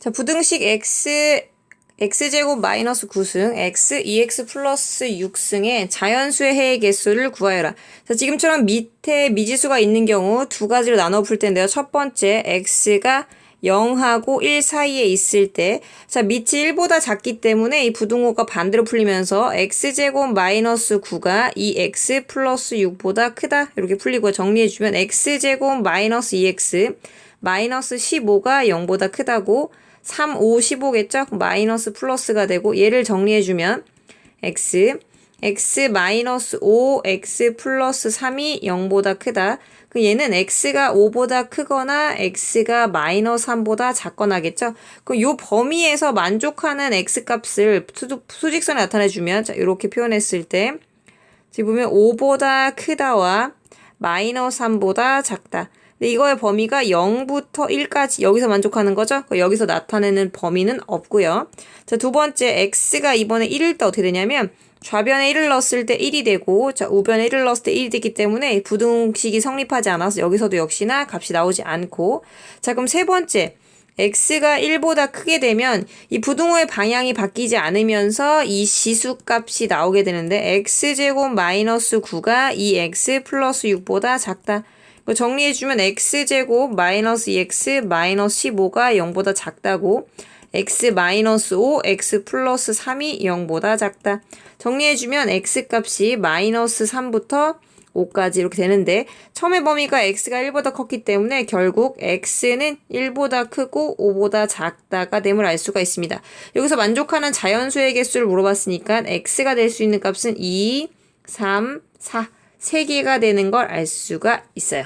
자, 부등식 x x제곱 마이너스 9승, x 2x 플러스 6승의 자연수의 해의 개수를 구하여라. 자, 지금처럼 밑에 미지수가 있는 경우 두 가지로 나눠 풀 텐데요. 첫 번째, x가 0하고 1 사이에 있을 때, 자, 밑이 1보다 작기 때문에 이 부등호가 반대로 풀리면서 x제곱 마이너스 9가 2x 플러스 6보다 크다. 이렇게 풀리고 정리해주면 x제곱 마이너스 2x 마이너스 15가 0보다 크다고 3, 5, 15겠죠? 마이너스 플러스가 되고 얘를 정리해주면 x, x 마이너스 5, x 플러스 3이 0보다 크다. 그 얘는 x가 5보다 크거나 x가 마이너스 3보다 작거나겠죠? 그요 범위에서 만족하는 x 값을 수, 수직선에 나타내주면 자, 이렇게 표현했을 때 지금 보면 5보다 크다와 마이너스 3보다 작다. 근데 이거의 범위가 0부터 1까지 여기서 만족하는 거죠? 여기서 나타내는 범위는 없고요. 자, 두 번째 x가 이번에 1일 때 어떻게 되냐면 좌변에 1을 넣었을 때 1이 되고 자, 우변에 1을 넣었을 때 1이 되기 때문에 부등식이 성립하지 않아서 여기서도 역시나 값이 나오지 않고 자, 그럼 세 번째 x가 1보다 크게 되면 이 부등호의 방향이 바뀌지 않으면서 이 지수값이 나오게 되는데 x제곱 마이너스 9가 2x 플러스 6보다 작다. 정리해주면 x제곱 마이너스 2x 마이너스 15가 0보다 작다고 x 마이너스 5, x 플러스 3이 0보다 작다. 정리해주면 x 값이 마이너스 3부터 5까지 이렇게 되는데 처음에 범위가 x가 1보다 컸기 때문에 결국 x는 1보다 크고 5보다 작다가 됨을 알 수가 있습니다. 여기서 만족하는 자연수의 개수를 물어봤으니까 x가 될 수 있는 값은 2, 3, 4, 3개가 되는 걸 알 수가 있어요.